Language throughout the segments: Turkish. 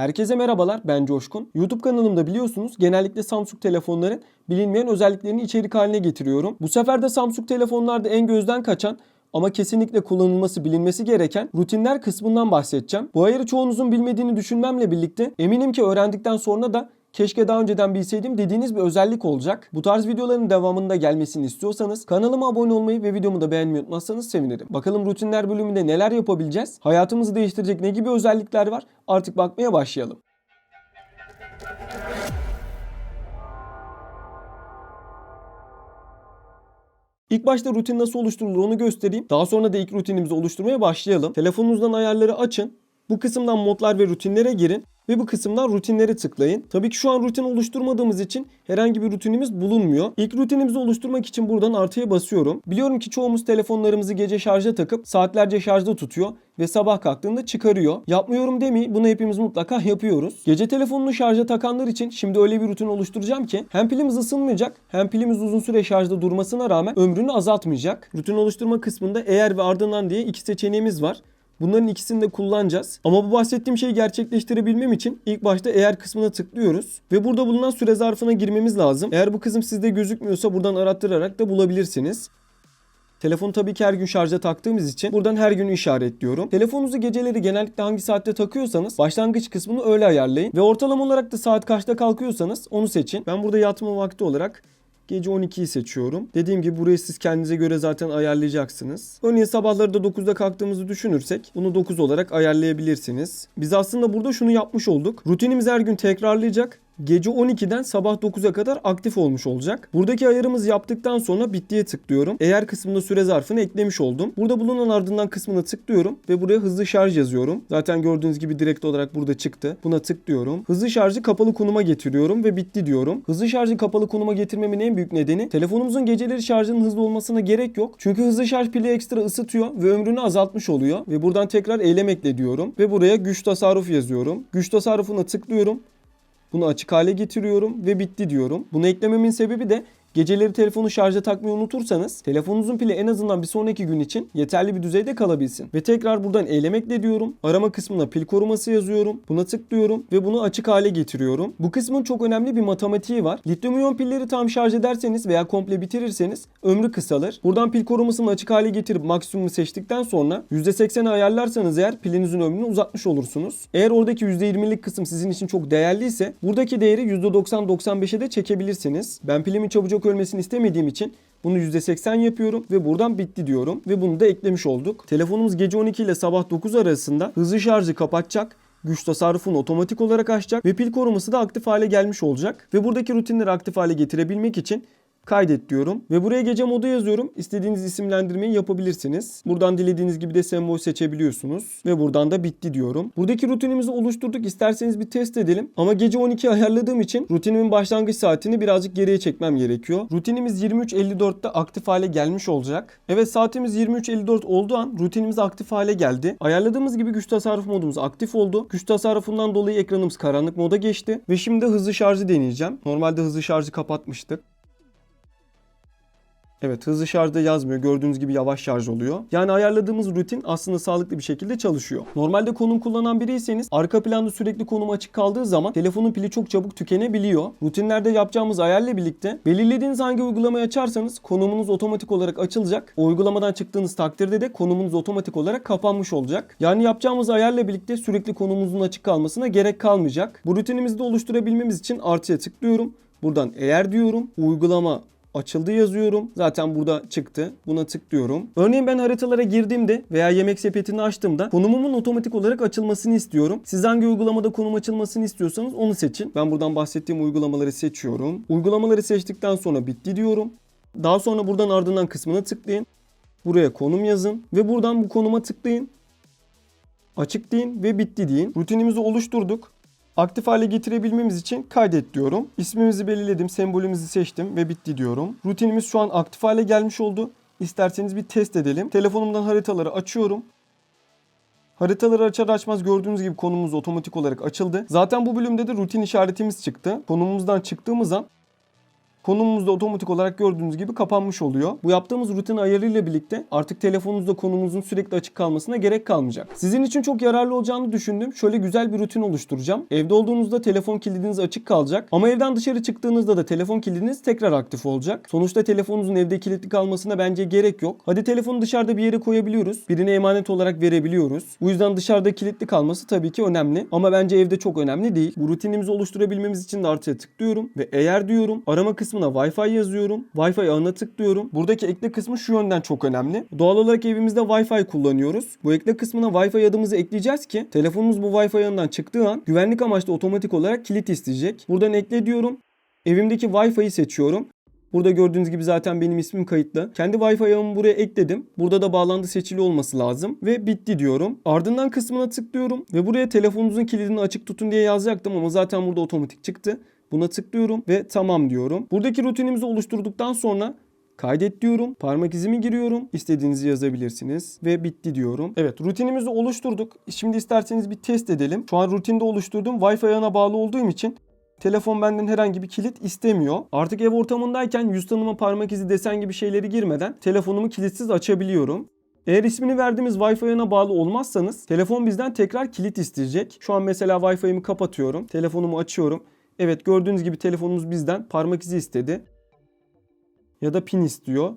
Herkese merhabalar ben Coşkun. YouTube kanalımda biliyorsunuz genellikle Samsung telefonların bilinmeyen özelliklerini içerik haline getiriyorum. Bu sefer de Samsung telefonlarda en gözden kaçan ama kesinlikle kullanılması bilinmesi gereken rutinler kısmından bahsedeceğim. Bu ayarı çoğunuzun bilmediğini düşünmemle birlikte eminim ki öğrendikten sonra da keşke daha önceden bilseydim dediğiniz bir özellik olacak. Bu tarz videoların devamında gelmesini istiyorsanız kanalıma abone olmayı ve videomu da beğenmeyi unutmazsanız sevinirim. Bakalım rutinler bölümünde neler yapabileceğiz? Hayatımızı değiştirecek ne gibi özellikler var? Artık bakmaya başlayalım. İlk başta rutin nasıl oluşturulur onu göstereyim. Daha sonra da ilk rutinimizi oluşturmaya başlayalım. Telefonunuzdan ayarları açın. Bu kısımdan modlar ve rutinlere girin ve bu kısımdan rutinleri tıklayın. Tabii ki şu an rutin oluşturmadığımız için herhangi bir rutinimiz bulunmuyor. İlk rutinimizi oluşturmak için buradan artıya basıyorum. Biliyorum ki çoğumuz telefonlarımızı gece şarja takıp saatlerce şarjda tutuyor ve sabah kalktığında çıkarıyor. Yapmıyorum demeyin bunu hepimiz mutlaka yapıyoruz. Gece telefonunu şarja takanlar için şimdi öyle bir rutin oluşturacağım ki hem pilimiz ısınmayacak hem pilimiz uzun süre şarjda durmasına rağmen ömrünü azaltmayacak. Rutin oluşturma kısmında eğer ve ardından diye iki seçeneğimiz var. Bunların ikisini de kullanacağız. Ama bu bahsettiğim şeyi gerçekleştirebilmem için ilk başta eğer kısmına tıklıyoruz. Ve burada bulunan süre zarfına girmemiz lazım. Eğer bu kısım sizde gözükmüyorsa buradan arattırarak da bulabilirsiniz. Telefonu tabii ki her gün şarja taktığımız için buradan her günü işaretliyorum. Telefonunuzu geceleri genellikle hangi saatte takıyorsanız başlangıç kısmını öyle ayarlayın. Ve ortalama olarak da saat kaçta kalkıyorsanız onu seçin. Ben burada yatma vakti olarak Gece 12'yi seçiyorum. Dediğim gibi burayı siz kendinize göre zaten ayarlayacaksınız. Örneğin sabahları da 9'da kalktığımızı düşünürsek bunu 9 olarak ayarlayabilirsiniz. Biz aslında burada şunu yapmış olduk. Rutinimiz her gün tekrarlayacak gece 12'den sabah 9'a kadar aktif olmuş olacak. Buradaki ayarımızı yaptıktan sonra bittiye tıklıyorum. Eğer kısmında süre zarfını eklemiş oldum. Burada bulunan ardından kısmına tıklıyorum ve buraya hızlı şarj yazıyorum. Zaten gördüğünüz gibi direkt olarak burada çıktı. Buna tıklıyorum. Hızlı şarjı kapalı konuma getiriyorum ve bitti diyorum. Hızlı şarjı kapalı konuma getirmemin en büyük nedeni telefonumuzun geceleri şarjının hızlı olmasına gerek yok. Çünkü hızlı şarj pili ekstra ısıtıyor ve ömrünü azaltmış oluyor. Ve buradan tekrar eylem ekle diyorum. Ve buraya güç tasarruf yazıyorum. Güç tasarrufuna tıklıyorum. Bunu açık hale getiriyorum ve bitti diyorum. Bunu eklememin sebebi de Geceleri telefonu şarja takmayı unutursanız telefonunuzun pili en azından bir sonraki gün için yeterli bir düzeyde kalabilsin. Ve tekrar buradan eylem ekle diyorum. Arama kısmına pil koruması yazıyorum. Buna tıklıyorum ve bunu açık hale getiriyorum. Bu kısmın çok önemli bir matematiği var. Lityum iyon pilleri tam şarj ederseniz veya komple bitirirseniz ömrü kısalır. Buradan pil korumasını açık hale getirip maksimumu seçtikten sonra %80'e ayarlarsanız eğer pilinizin ömrünü uzatmış olursunuz. Eğer oradaki %20'lik kısım sizin için çok değerliyse buradaki değeri %90-95'e de çekebilirsiniz. Ben pilimin çabucak ölmesini istemediğim için bunu %80 yapıyorum ve buradan bitti diyorum ve bunu da eklemiş olduk. Telefonumuz gece 12 ile sabah 9 arasında hızlı şarjı kapatacak güç tasarrufunu otomatik olarak açacak ve pil koruması da aktif hale gelmiş olacak. Ve buradaki rutinleri aktif hale getirebilmek için kaydet diyorum. Ve buraya gece modu yazıyorum. İstediğiniz isimlendirmeyi yapabilirsiniz. Buradan dilediğiniz gibi de sembol seçebiliyorsunuz. Ve buradan da bitti diyorum. Buradaki rutinimizi oluşturduk. İsterseniz bir test edelim. Ama gece 12 ayarladığım için rutinimin başlangıç saatini birazcık geriye çekmem gerekiyor. Rutinimiz 23.54'te aktif hale gelmiş olacak. Evet saatimiz 23.54 olduğu an rutinimiz aktif hale geldi. Ayarladığımız gibi güç tasarruf modumuz aktif oldu. Güç tasarrufundan dolayı ekranımız karanlık moda geçti. Ve şimdi hızlı şarjı deneyeceğim. Normalde hızlı şarjı kapatmıştık. Evet hızlı şarjda yazmıyor. Gördüğünüz gibi yavaş şarj oluyor. Yani ayarladığımız rutin aslında sağlıklı bir şekilde çalışıyor. Normalde konum kullanan biriyseniz arka planda sürekli konum açık kaldığı zaman telefonun pili çok çabuk tükenebiliyor. Rutinlerde yapacağımız ayarla birlikte belirlediğiniz hangi uygulamayı açarsanız konumunuz otomatik olarak açılacak. O uygulamadan çıktığınız takdirde de konumunuz otomatik olarak kapanmış olacak. Yani yapacağımız ayarla birlikte sürekli konumumuzun açık kalmasına gerek kalmayacak. Bu rutinimizi de oluşturabilmemiz için artıya tıklıyorum. Buradan eğer diyorum uygulama açıldı yazıyorum. Zaten burada çıktı. Buna tıklıyorum. Örneğin ben haritalara girdiğimde veya yemek sepetini açtığımda konumumun otomatik olarak açılmasını istiyorum. Siz hangi uygulamada konum açılmasını istiyorsanız onu seçin. Ben buradan bahsettiğim uygulamaları seçiyorum. Uygulamaları seçtikten sonra bitti diyorum. Daha sonra buradan ardından kısmına tıklayın. Buraya konum yazın ve buradan bu konuma tıklayın. Açık deyin ve bitti deyin. Rutinimizi oluşturduk. Aktif hale getirebilmemiz için kaydet diyorum. İsmimizi belirledim, sembolümüzü seçtim ve bitti diyorum. Rutinimiz şu an aktif hale gelmiş oldu. İsterseniz bir test edelim. Telefonumdan haritaları açıyorum. Haritaları açar açmaz gördüğünüz gibi konumumuz otomatik olarak açıldı. Zaten bu bölümde de rutin işaretimiz çıktı. Konumumuzdan çıktığımız an konumumuz da otomatik olarak gördüğünüz gibi kapanmış oluyor. Bu yaptığımız rutin ayarıyla birlikte artık telefonunuzda konumuzun sürekli açık kalmasına gerek kalmayacak. Sizin için çok yararlı olacağını düşündüm. Şöyle güzel bir rutin oluşturacağım. Evde olduğunuzda telefon kilidiniz açık kalacak. Ama evden dışarı çıktığınızda da telefon kilidiniz tekrar aktif olacak. Sonuçta telefonunuzun evde kilitli kalmasına bence gerek yok. Hadi telefonu dışarıda bir yere koyabiliyoruz. Birine emanet olarak verebiliyoruz. Bu yüzden dışarıda kilitli kalması tabii ki önemli. Ama bence evde çok önemli değil. Bu rutinimizi oluşturabilmemiz için de artıya tıklıyorum. Ve eğer diyorum arama kısmına Wi-Fi yazıyorum. Wi-Fi ağına tıklıyorum. Buradaki ekle kısmı şu yönden çok önemli. Doğal olarak evimizde Wi-Fi kullanıyoruz. Bu ekle kısmına Wi-Fi adımızı ekleyeceğiz ki telefonumuz bu Wi-Fi ağından çıktığı an güvenlik amaçlı otomatik olarak kilit isteyecek. Buradan ekle diyorum. Evimdeki Wi-Fi'yi seçiyorum. Burada gördüğünüz gibi zaten benim ismim kayıtlı. Kendi Wi-Fi ağımı buraya ekledim. Burada da bağlantı seçili olması lazım. Ve bitti diyorum. Ardından kısmına tıklıyorum. Ve buraya telefonunuzun kilidini açık tutun diye yazacaktım ama zaten burada otomatik çıktı. Buna tıklıyorum ve tamam diyorum. Buradaki rutinimizi oluşturduktan sonra Kaydet diyorum. Parmak izimi giriyorum. İstediğinizi yazabilirsiniz. Ve bitti diyorum. Evet rutinimizi oluşturduk. Şimdi isterseniz bir test edelim. Şu an rutinde oluşturduğum Wi-Fi ağına bağlı olduğum için Telefon benden herhangi bir kilit istemiyor. Artık ev ortamındayken yüz tanıma parmak izi desen gibi şeyleri girmeden telefonumu kilitsiz açabiliyorum. Eğer ismini verdiğimiz Wi-Fi ağına bağlı olmazsanız telefon bizden tekrar kilit isteyecek. Şu an mesela Wi-Fi'mi kapatıyorum. Telefonumu açıyorum. Evet gördüğünüz gibi telefonumuz bizden parmak izi istedi. Ya da pin istiyor.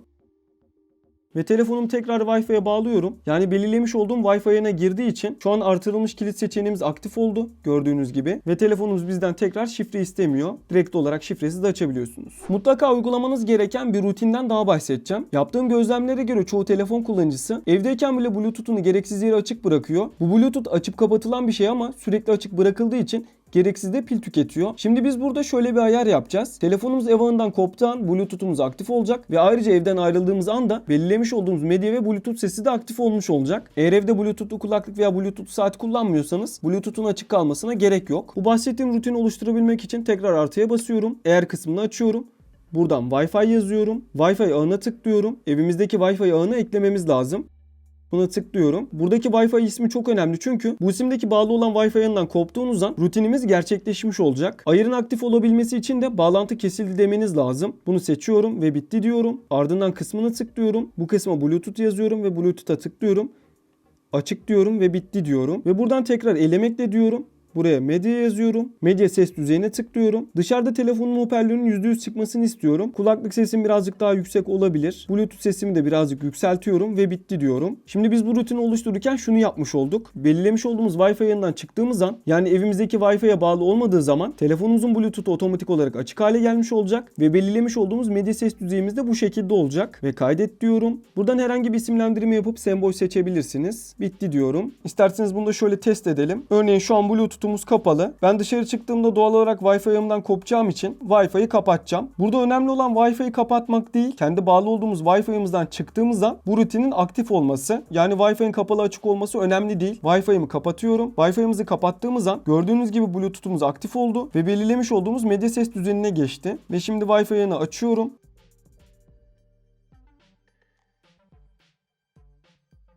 Ve telefonumu tekrar Wi-Fi'ye bağlıyorum. Yani belirlemiş olduğum Wi-Fi ağına girdiği için şu an artırılmış kilit seçeneğimiz aktif oldu gördüğünüz gibi. Ve telefonumuz bizden tekrar şifre istemiyor. Direkt olarak şifresiz de açabiliyorsunuz. Mutlaka uygulamanız gereken bir rutinden daha bahsedeceğim. Yaptığım gözlemlere göre çoğu telefon kullanıcısı evdeyken bile Bluetooth'unu gereksiz yere açık bırakıyor. Bu Bluetooth açıp kapatılan bir şey ama sürekli açık bırakıldığı için gereksiz de pil tüketiyor. Şimdi biz burada şöyle bir ayar yapacağız. Telefonumuz ev ağından koptuğu an Bluetooth'umuz aktif olacak ve ayrıca evden ayrıldığımız anda belirlemiş olduğumuz medya ve Bluetooth sesi de aktif olmuş olacak. Eğer evde Bluetooth'lu kulaklık veya Bluetooth saat kullanmıyorsanız Bluetooth'un açık kalmasına gerek yok. Bu bahsettiğim rutini oluşturabilmek için tekrar artıya basıyorum. Eğer kısmını açıyorum. Buradan Wi-Fi yazıyorum. Wi-Fi ağına tıklıyorum. Evimizdeki Wi-Fi ağına eklememiz lazım. Buna tıklıyorum. Buradaki Wi-Fi ismi çok önemli çünkü bu isimdeki bağlı olan Wi-Fi yanından koptuğunuz an rutinimiz gerçekleşmiş olacak. Ayarın aktif olabilmesi için de bağlantı kesildi demeniz lazım. Bunu seçiyorum ve bitti diyorum. Ardından kısmını tıklıyorum. Bu kısma Bluetooth yazıyorum ve Bluetooth'a tıklıyorum. Açık diyorum ve bitti diyorum. Ve buradan tekrar elemekle diyorum. Buraya medya yazıyorum. Medya ses düzeyine tıklıyorum. Dışarıda telefonun hoparlörünün %100 çıkmasını istiyorum. Kulaklık sesim birazcık daha yüksek olabilir. Bluetooth sesimi de birazcık yükseltiyorum ve bitti diyorum. Şimdi biz bu rutini oluştururken şunu yapmış olduk. Belirlemiş olduğumuz Wi-Fi yanından çıktığımız an yani evimizdeki Wi-Fi'ye bağlı olmadığı zaman telefonumuzun Bluetooth'u otomatik olarak açık hale gelmiş olacak ve belirlemiş olduğumuz medya ses düzeyimiz de bu şekilde olacak ve kaydet diyorum. Buradan herhangi bir isimlendirme yapıp sembol seçebilirsiniz. Bitti diyorum. İsterseniz bunu da şöyle test edelim. Örneğin şu an Bluetooth Bluetooth'umuz kapalı. Ben dışarı çıktığımda doğal olarak Wi-Fi kopacağım için Wi-Fi'yi kapatacağım. Burada önemli olan Wi-Fi'yi kapatmak değil, kendi bağlı olduğumuz Wi-Fi'mizden çıktığımızda bu rutinin aktif olması. Yani Wi-Fi'nin kapalı açık olması önemli değil. Wi-Fi'mi kapatıyorum. Wi-Fi'mizi kapattığımız an gördüğünüz gibi Bluetooth'umuz aktif oldu ve belirlemiş olduğumuz medya ses düzenine geçti. Ve şimdi Wi-Fi ağını açıyorum.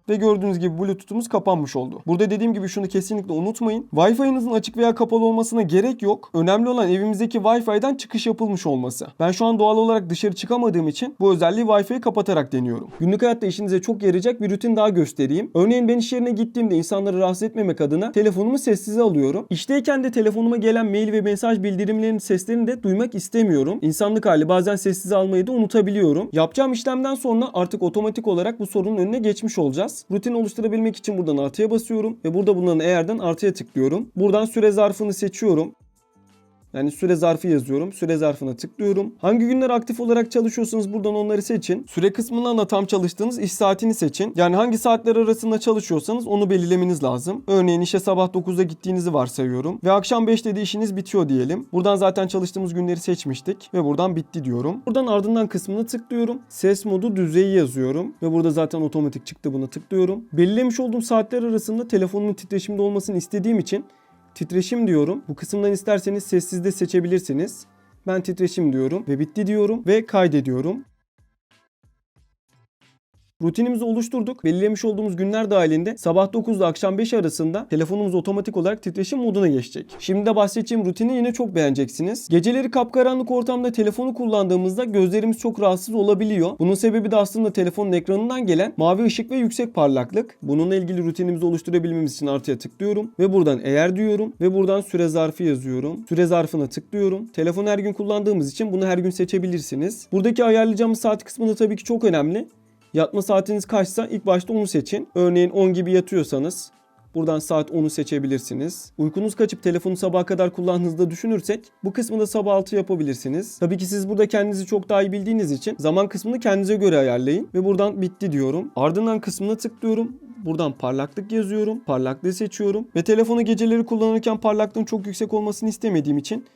Ve gördüğünüz gibi Bluetooth'umuz kapanmış oldu. Burada dediğim gibi şunu kesinlikle unutmayın. Wi-Fi'nizin açık veya kapalı olmasına gerek yok. Önemli olan evimizdeki Wi-Fi'den çıkış yapılmış olması. Ben şu an doğal olarak dışarı çıkamadığım için bu özelliği Wi-Fi'yi kapatarak deniyorum. Günlük hayatta işinize çok yarayacak bir rutin daha göstereyim. Örneğin ben iş yerine gittiğimde insanları rahatsız etmemek adına telefonumu sessize alıyorum. İşteyken de telefonuma gelen mail ve mesaj bildirimlerinin seslerini de duymak istemiyorum. İnsanlık hali bazen sessize almayı da unutabiliyorum. Yapacağım işlemden sonra artık otomatik olarak bu sorunun önüne geçmiş olacağız. Rutin oluşturabilmek için buradan artıya basıyorum ve burada bulunan eğerden artıya tıklıyorum. Buradan süre zarfını seçiyorum. Yani süre zarfı yazıyorum. Süre zarfına tıklıyorum. Hangi günler aktif olarak çalışıyorsanız buradan onları seçin. Süre kısmından da tam çalıştığınız iş saatini seçin. Yani hangi saatler arasında çalışıyorsanız onu belirlemeniz lazım. Örneğin işe sabah 9'da gittiğinizi varsayıyorum. Ve akşam 5'te de işiniz bitiyor diyelim. Buradan zaten çalıştığımız günleri seçmiştik. Ve buradan bitti diyorum. Buradan ardından kısmına tıklıyorum. Ses modu düzeyi yazıyorum. Ve burada zaten otomatik çıktı buna tıklıyorum. Belirlemiş olduğum saatler arasında telefonumun titreşimde olmasını istediğim için titreşim diyorum. Bu kısımdan isterseniz sessizde seçebilirsiniz. Ben titreşim diyorum ve bitti diyorum ve kaydediyorum. Rutinimizi oluşturduk. Belirlemiş olduğumuz günler dahilinde sabah 9 ile akşam 5 arasında telefonumuz otomatik olarak titreşim moduna geçecek. Şimdi de bahsedeceğim rutini yine çok beğeneceksiniz. Geceleri kapkaranlık ortamda telefonu kullandığımızda gözlerimiz çok rahatsız olabiliyor. Bunun sebebi de aslında telefonun ekranından gelen mavi ışık ve yüksek parlaklık. Bununla ilgili rutinimizi oluşturabilmemiz için artıya tıklıyorum ve buradan eğer diyorum ve buradan süre zarfı yazıyorum. Süre zarfına tıklıyorum. Telefonu her gün kullandığımız için bunu her gün seçebilirsiniz. Buradaki ayarlayacağımız saat kısmı da tabii ki çok önemli. Yatma saatiniz kaçsa ilk başta onu seçin. Örneğin 10 gibi yatıyorsanız buradan saat 10'u seçebilirsiniz. Uykunuz kaçıp telefonu sabaha kadar kullandığınızda düşünürsek bu kısmı da sabah 6 yapabilirsiniz. Tabii ki siz burada kendinizi çok daha iyi bildiğiniz için zaman kısmını kendinize göre ayarlayın ve buradan bitti diyorum. Ardından kısmına tıklıyorum. Buradan parlaklık yazıyorum. Parlaklığı seçiyorum. Ve telefonu geceleri kullanırken parlaklığın çok yüksek olmasını istemediğim için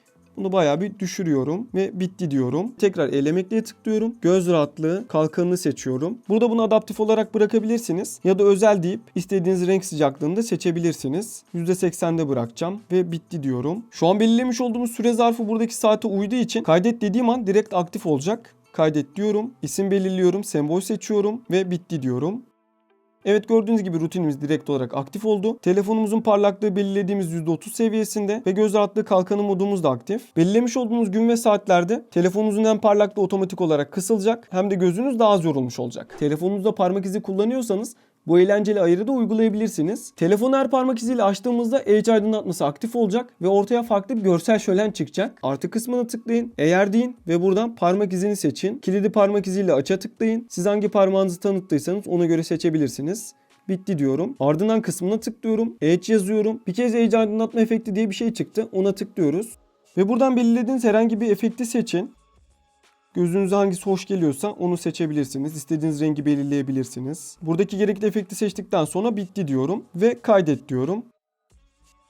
bunu bayağı bir düşürüyorum ve bitti diyorum. Tekrar elemekliğe tıklıyorum. Göz rahatlığı kalkanını seçiyorum. Burada bunu adaptif olarak bırakabilirsiniz. Ya da özel deyip istediğiniz renk sıcaklığını da seçebilirsiniz. %80'de bırakacağım ve bitti diyorum. Şu an belirlemiş olduğumuz süre zarfı buradaki saate uyduğu için kaydet dediğim an direkt aktif olacak. Kaydet diyorum. İsim belirliyorum. Sembol seçiyorum ve bitti diyorum. Evet gördüğünüz gibi rutinimiz direkt olarak aktif oldu. Telefonumuzun parlaklığı belirlediğimiz %30 seviyesinde ve göz rahatlığı kalkanı modumuz da aktif. Belirlemiş olduğunuz gün ve saatlerde telefonunuzun hem parlaklığı otomatik olarak kısılacak hem de gözünüz daha az yorulmuş olacak. Telefonunuzda parmak izi kullanıyorsanız bu eğlenceli ayarı da uygulayabilirsiniz. Telefonu her parmak iziyle açtığımızda Age aydınlatması aktif olacak ve ortaya farklı bir görsel şölen çıkacak. Artı kısmına tıklayın, eğer deyin ve buradan parmak izini seçin. Kilidi parmak iziyle aça tıklayın. Siz hangi parmağınızı tanıttıysanız ona göre seçebilirsiniz. Bitti diyorum. Ardından kısmına tıklıyorum. Edge yazıyorum. Bir kez Edge aydınlatma efekti diye bir şey çıktı. Ona tıklıyoruz. Ve buradan belirlediğiniz herhangi bir efekti seçin. Gözünüze hangisi hoş geliyorsa onu seçebilirsiniz. İstediğiniz rengi belirleyebilirsiniz. Buradaki gerekli efekti seçtikten sonra bitti diyorum ve kaydet diyorum.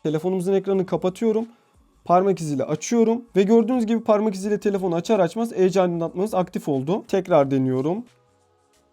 Telefonumuzun ekranını kapatıyorum. Parmak iziyle açıyorum ve gördüğünüz gibi parmak iziyle telefonu açar açmaz Edge aydınlatmanız aktif oldu. Tekrar deniyorum.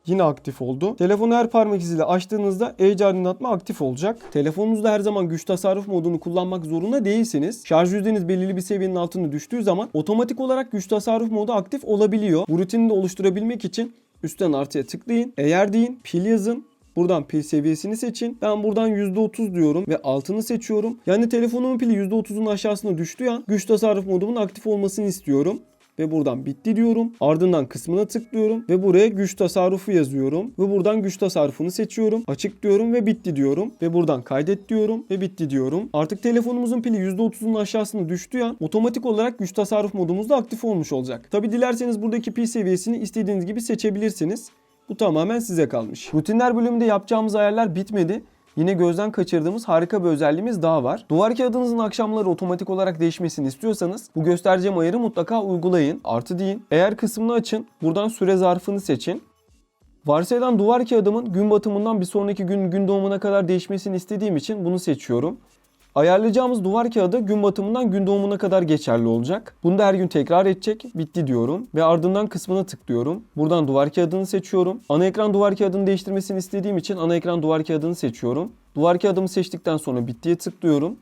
Yine aktif oldu. Telefonu her parmak iziyle açtığınızda Edge aydınlatma aktif olacak. Telefonunuzda her zaman güç tasarruf modunu kullanmak zorunda değilsiniz. Şarj yüzdeniz belirli bir seviyenin altına düştüğü zaman otomatik olarak güç tasarruf modu aktif olabiliyor. Bu rutini de oluşturabilmek için üstten artıya tıklayın. Eğer deyin pil yazın. Buradan pil seviyesini seçin. Ben buradan %30 diyorum ve altını seçiyorum. Yani telefonumun pili %30'un aşağısına düştüğü an güç tasarruf modumun aktif olmasını istiyorum ve buradan bitti diyorum. Ardından kısmına tıklıyorum ve buraya güç tasarrufu yazıyorum ve buradan güç tasarrufunu seçiyorum. Açık diyorum ve bitti diyorum ve buradan kaydet diyorum ve bitti diyorum. Artık telefonumuzun pili %30'un aşağısına düştüğü an otomatik olarak güç tasarruf modumuz da aktif olmuş olacak. Tabi dilerseniz buradaki pil seviyesini istediğiniz gibi seçebilirsiniz. Bu tamamen size kalmış. Rutinler bölümünde yapacağımız ayarlar bitmedi. Yine gözden kaçırdığımız harika bir özelliğimiz daha var. Duvar kağıdınızın akşamları otomatik olarak değişmesini istiyorsanız bu göstereceğim ayarı mutlaka uygulayın. Artı deyin. Eğer kısmını açın. Buradan süre zarfını seçin. Varsayılan duvar kağıdımın gün batımından bir sonraki gün gün doğumuna kadar değişmesini istediğim için bunu seçiyorum. Ayarlayacağımız duvar kağıdı gün batımından gün doğumuna kadar geçerli olacak. Bunu da her gün tekrar edecek. Bitti diyorum ve ardından kısmına tıklıyorum. Buradan duvar kağıdını seçiyorum. Ana ekran duvar kağıdını değiştirmesini istediğim için ana ekran duvar kağıdını seçiyorum. Duvar kağıdımı seçtikten sonra bittiye tıklıyorum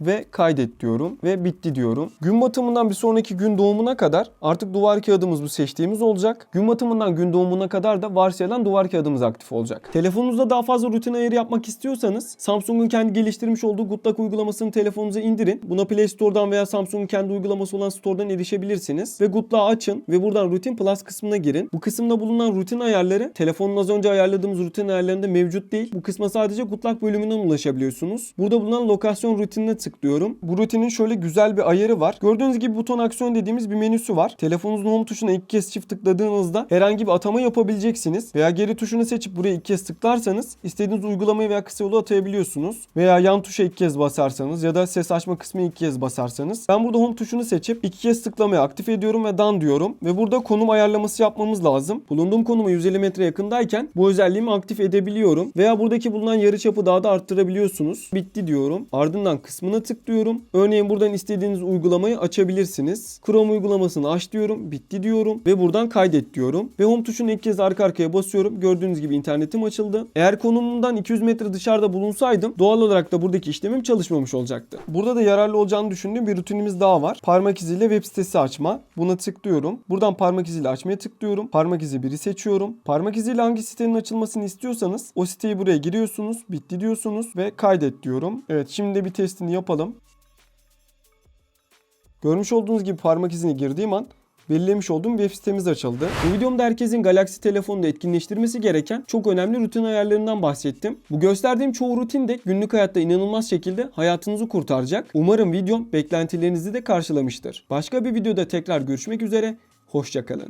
ve kaydet diyorum ve bitti diyorum. Gün batımından bir sonraki gün doğumuna kadar artık duvar kağıdımız bu seçtiğimiz olacak. Gün batımından gün doğumuna kadar da varsayılan duvar kağıdımız aktif olacak. Telefonunuzda daha fazla rutin ayarı yapmak istiyorsanız Samsung'un kendi geliştirmiş olduğu Good Luck uygulamasını telefonunuza indirin. Buna Play Store'dan veya Samsung'un kendi uygulaması olan Store'dan erişebilirsiniz. Ve Good Luck'ı açın ve buradan Rutin Plus kısmına girin. Bu kısımda bulunan rutin ayarları telefonun az önce ayarladığımız rutin ayarlarında mevcut değil. Bu kısma sadece Good Luck bölümünden ulaşabiliyorsunuz. Burada bulunan lokasyon rutinine tıklıyorum. Bu rutinin şöyle güzel bir ayarı var. Gördüğünüz gibi buton aksiyon dediğimiz bir menüsü var. Telefonunuzun home tuşuna ilk kez çift tıkladığınızda herhangi bir atama yapabileceksiniz. Veya geri tuşunu seçip buraya ilk kez tıklarsanız istediğiniz uygulamayı veya kısa yolu atayabiliyorsunuz. Veya yan tuşa ilk kez basarsanız ya da ses açma kısmı ilk kez basarsanız. Ben burada home tuşunu seçip iki kez tıklamayı aktif ediyorum ve done diyorum. Ve burada konum ayarlaması yapmamız lazım. Bulunduğum konuma 150 metre yakındayken bu özelliğimi aktif edebiliyorum. Veya buradaki bulunan yarıçapı daha da arttırabiliyorsunuz. Bitti diyorum. Ardından kısmına Buna tıklıyorum. Örneğin buradan istediğiniz uygulamayı açabilirsiniz. Chrome uygulamasını aç diyorum. Bitti diyorum. Ve buradan kaydet diyorum. Ve home tuşunu ilk kez arka arkaya basıyorum. Gördüğünüz gibi internetim açıldı. Eğer konumumdan 200 metre dışarıda bulunsaydım doğal olarak da buradaki işlemim çalışmamış olacaktı. Burada da yararlı olacağını düşündüğüm bir rutinimiz daha var. Parmak iziyle web sitesi açma. Buna tıklıyorum. Buradan parmak iziyle açmaya tıklıyorum. Parmak izi biri seçiyorum. Parmak iziyle hangi sitenin açılmasını istiyorsanız o siteyi buraya giriyorsunuz. Bitti diyorsunuz ve kaydet diyorum. Evet şimdi bir testini yapalım. Görmüş olduğunuz gibi parmak izini girdiğim an belirlemiş olduğum web sitemiz açıldı. Bu videomda herkesin Galaxy telefonunda etkinleştirmesi gereken çok önemli rutin ayarlarından bahsettim. Bu gösterdiğim çoğu rutin de günlük hayatta inanılmaz şekilde hayatınızı kurtaracak. Umarım videom beklentilerinizi de karşılamıştır. Başka bir videoda tekrar görüşmek üzere. Hoşçakalın.